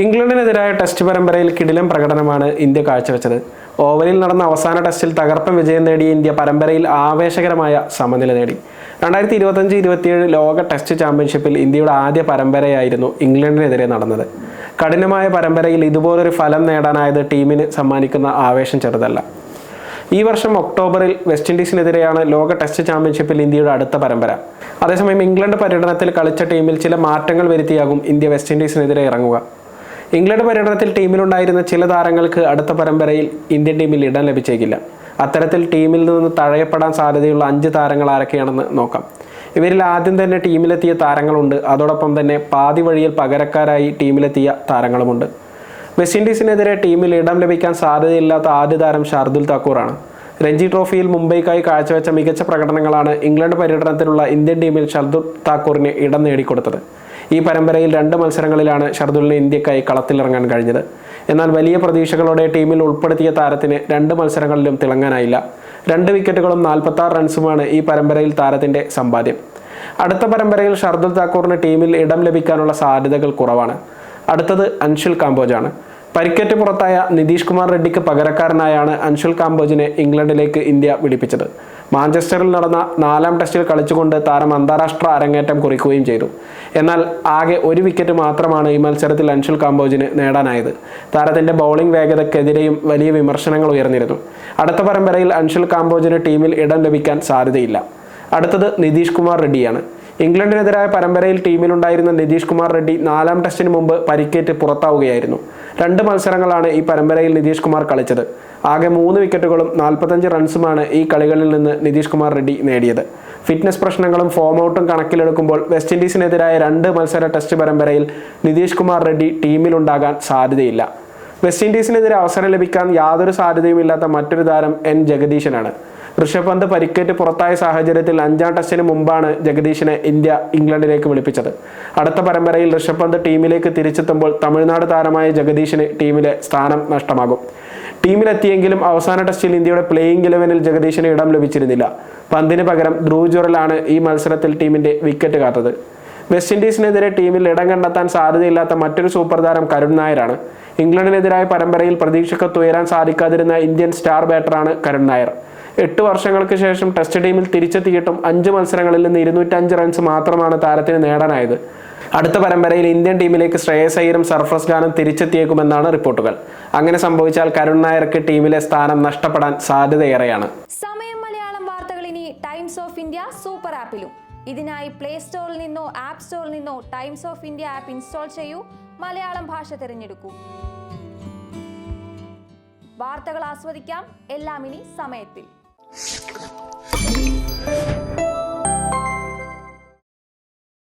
ഇംഗ്ലണ്ടിനെതിരായ ടെസ്റ്റ് പരമ്പരയിൽ കിടിലം പ്രകടനമാണ് ഇന്ത്യ കാഴ്ചവെച്ചത്. ഓവലിൽ നടന്ന അവസാന ടെസ്റ്റിൽ തകർപ്പൻ വിജയം നേടിയ ഇന്ത്യ പരമ്പരയിൽ ആവേശകരമായ സമനില നേടി. രണ്ടായിരത്തി ഇരുപത്തഞ്ച് ഇരുപത്തിയേഴ് ലോക ടെസ്റ്റ് ചാമ്പ്യൻഷിപ്പിൽ ഇന്ത്യയുടെ ആദ്യ പരമ്പരയായിരുന്നു ഇംഗ്ലണ്ടിനെതിരെ നടന്നത്. കഠിനമായ പരമ്പരയിൽ ഇതുപോലൊരു ഫലം നേടാനായത് ടീമിന് സമ്മാനിക്കുന്ന ആവേശം ചെറുതല്ല. ഈ വർഷം ഒക്ടോബറിൽ വെസ്റ്റ് ഇൻഡീസിനെതിരെയാണ് ലോക ടെസ്റ്റ് ചാമ്പ്യൻഷിപ്പിൽ ഇന്ത്യയുടെ അടുത്ത പരമ്പര. അതേസമയം ഇംഗ്ലണ്ട് പര്യടനത്തിൽ കളിച്ച ടീമിൽ ചില മാറ്റങ്ങൾ വരുത്തിയാകും ഇന്ത്യ വെസ്റ്റ് ഇൻഡീസിനെതിരെ ഇറങ്ങുക. ഇംഗ്ലണ്ട് പര്യടനത്തിൽ ടീമിലുണ്ടായിരുന്ന ചില താരങ്ങൾക്ക് അടുത്ത പരമ്പരയിൽ ഇന്ത്യൻ ടീമിൽ ഇടം ലഭിച്ചേക്കില്ല. അത്തരത്തിൽ ടീമിൽ നിന്ന് തഴയപ്പെടാൻ സാധ്യതയുള്ള അഞ്ച് താരങ്ങൾ ആരൊക്കെയാണെന്ന് നോക്കാം. ഇവരിൽ ആദ്യം തന്നെ ടീമിലെത്തിയ താരങ്ങളുണ്ട്. അതോടൊപ്പം തന്നെ പാതി വഴിയിൽ പകരക്കാരായി ടീമിലെത്തിയ താരങ്ങളുമുണ്ട്. വെസ്റ്റ് ഇൻഡീസിനെതിരെ ടീമിൽ ഇടം ലഭിക്കാൻ സാധ്യതയില്ലാത്ത ആദ്യ താരം ഷാർദുൽ താക്കൂറാണ്. രഞ്ജി ട്രോഫിയിൽ മുംബൈക്കായി കാഴ്ചവെച്ച മികച്ച പ്രകടനങ്ങളാണ് ഇംഗ്ലണ്ട് പര്യടനത്തിലുള്ള ഇന്ത്യൻ ടീമിൽ ഷർദുൽ താക്കൂറിന് ഇടം നേടിക്കൊടുത്തത്. ഈ പരമ്പരയിൽ രണ്ട് മത്സരങ്ങളിലാണ് ഷർദുലിന് ഇന്ത്യക്കായി കളത്തിലിറങ്ങാൻ കഴിഞ്ഞത്. എന്നാൽ വലിയ പ്രതീക്ഷകളോടെ ടീമിൽ ഉൾപ്പെടുത്തിയ താരത്തിന് രണ്ട് മത്സരങ്ങളിലും തിളങ്ങാനായില്ല. രണ്ട് വിക്കറ്റുകളും നാൽപ്പത്തി ആറ് റൺസുമാണ് ഈ പരമ്പരയിൽ താരത്തിന്റെ സമ്പാദ്യം. അടുത്ത പരമ്പരയിൽ ഷർദുൽ താക്കൂറിന് ടീമിൽ ഇടം ലഭിക്കാനുള്ള സാധ്യതകൾ കുറവാണ്. അടുത്തത് അൻഷിൽ കാംബോജാണ്. പരിക്കേറ്റ് പുറത്തായ നിതീഷ് കുമാർ റെഡ്ഡിക്ക് പകരക്കാരനായാണ് അൻഷുൽ കാംബോജിനെ ഇംഗ്ലണ്ടിലേക്ക് ഇന്ത്യ വിളിപ്പിച്ചത്. മാഞ്ചസ്റ്ററിൽ നടന്ന നാലാം ടെസ്റ്റിൽ കളിച്ചുകൊണ്ട് താരം അന്താരാഷ്ട്ര അരങ്ങേറ്റം കുറിക്കുകയും ചെയ്തു. എന്നാൽ ആകെ ഒരു വിക്കറ്റ് മാത്രമാണ് ഈ മത്സരത്തിൽ അൻഷുൽ കാംബോജിന് നേടാനായത്. താരത്തിന്റെ ബൗളിംഗ് വേഗതയ്ക്കെതിരെയും വലിയ വിമർശനങ്ങൾ ഉയർന്നിരുന്നു. അടുത്ത പരമ്പരയിൽ അൻഷുൽ കാംബോജിന് ടീമിൽ ഇടം ലഭിക്കാൻ സാധ്യതയില്ല. അടുത്തത് നിതീഷ് കുമാർ റെഡ്ഡിയാണ്. ഇംഗ്ലണ്ടിനെതിരായ പരമ്പരയിൽ ടീമിലുണ്ടായിരുന്ന നിതീഷ് കുമാർ റെഡ്ഡി നാലാം ടെസ്റ്റിന് മുമ്പ് പരിക്കേറ്റ് പുറത്താവുകയായിരുന്നു. രണ്ട് മത്സരങ്ങളാണ് ഈ പരമ്പരയിൽ നിതീഷ് കുമാർ കളിച്ചത്. ആകെ മൂന്ന് വിക്കറ്റുകളും നാൽപ്പത്തഞ്ച് റൺസുമാണ് ഈ കളികളിൽ നിന്ന് നിതീഷ് കുമാർ റെഡ്ഡി നേടിയത്. ഫിറ്റ്നസ് പ്രശ്നങ്ങളും ഫോം ഔട്ടും കണക്കിലെടുക്കുമ്പോൾ വെസ്റ്റ് ഇൻഡീസിനെതിരായ രണ്ട് മത്സര ടെസ്റ്റ് പരമ്പരയിൽ നിതീഷ് കുമാർ റെഡ്ഡി ടീമിലുണ്ടാകാൻ സാധ്യതയില്ല. വെസ്റ്റ് ഇൻഡീസിനെതിരെ അവസരം ലഭിക്കാൻ യാതൊരു സാധ്യതയുമില്ലാത്ത മറ്റൊരു താരം എൻ. ജഗദീശനാണ്. ഋഷഭ് പന്ത് പരിക്കേറ്റ് പുറത്തായ സാഹചര്യത്തിൽ അഞ്ചാം ടെസ്റ്റിന് മുമ്പാണ് ജഗദീഷിനെ ഇന്ത്യ ഇംഗ്ലണ്ടിലേക്ക് വിളിപ്പിച്ചത്. അടുത്ത പരമ്പരയിൽ ഋഷഭ് പന്ത് ടീമിലേക്ക് തിരിച്ചെത്തുമ്പോൾ തമിഴ്നാട് താരമായ ജഗദീഷിന് ടീമിലെ സ്ഥാനം നഷ്ടമാകും. ടീമിലെത്തിയെങ്കിലും അവസാന ടെസ്റ്റിൽ ഇന്ത്യയുടെ പ്ലേയിങ് ഇലവനിൽ ജഗദീഷിന് ഇടം ലഭിച്ചിരുന്നില്ല. പന്തിന് പകരം ധ്രുവ് ജുറലാണ് ഈ മത്സരത്തിൽ ടീമിന്റെ വിക്കറ്റ് കാത്തത്. വെസ്റ്റ് ഇൻഡീസിനെതിരെ ടീമിൽ ഇടം കണ്ടെത്താൻ സാധ്യതയില്ലാത്ത മറ്റൊരു സൂപ്പർ താരം കരുൺ നായരാണ്. ഇംഗ്ലണ്ടിനെതിരായ പരമ്പരയിൽ പ്രതീക്ഷക്കത്തുയരാൻ സാധിക്കാതിരുന്ന ഇന്ത്യൻ സ്റ്റാർ ബാറ്ററാണ് കരുൺ നായർ. എട്ട് വർഷങ്ങൾക്ക് ശേഷം ടെസ്റ്റ് ടീമിൽ തിരിച്ചെത്തിയിട്ടും അഞ്ച് മത്സരങ്ങളിൽ നിന്ന് ഇരുന്നൂറ്റഞ്ച് റൺസ് മാത്രമാണ് താരത്തിന് നേടാനായത്. അടുത്ത പരമ്പരയിൽ ഇന്ത്യൻ ടീമിലേക്ക് ശ്രേയസ് അയ്യരും സർഫസ് ഖാനും തിരിച്ചെത്തിയേക്കുമെന്നാണ് റിപ്പോർട്ടുകൾ. അങ്ങനെ സംഭവിച്ചാൽ കരുൺ നായർക്ക് ടീമിലെ സ്ഥാനം നഷ്ടപ്പെടാൻ സാധ്യതയേറെയാണ്. സമയം മലയാളം വാർത്തകൾ ഇനി ടൈംസ് ഓഫ് ഇന്ത്യ സൂപ്പർ ആപ്പിലും ഇതിനായി പ്ലേ സ്റ്റോറിൽ നിന്നോ ആപ്പ് സ്റ്റോറിൽ നിന്നോ Times of India app install ചെയ്യൂ. മലയാളം ഭാഷ തിരഞ്ഞെടുക്കൂ. വാർത്തകൾ ആസ്വദിക്കാം. എല്ലാം ഇനി സമയത്തിൽ. 嘶。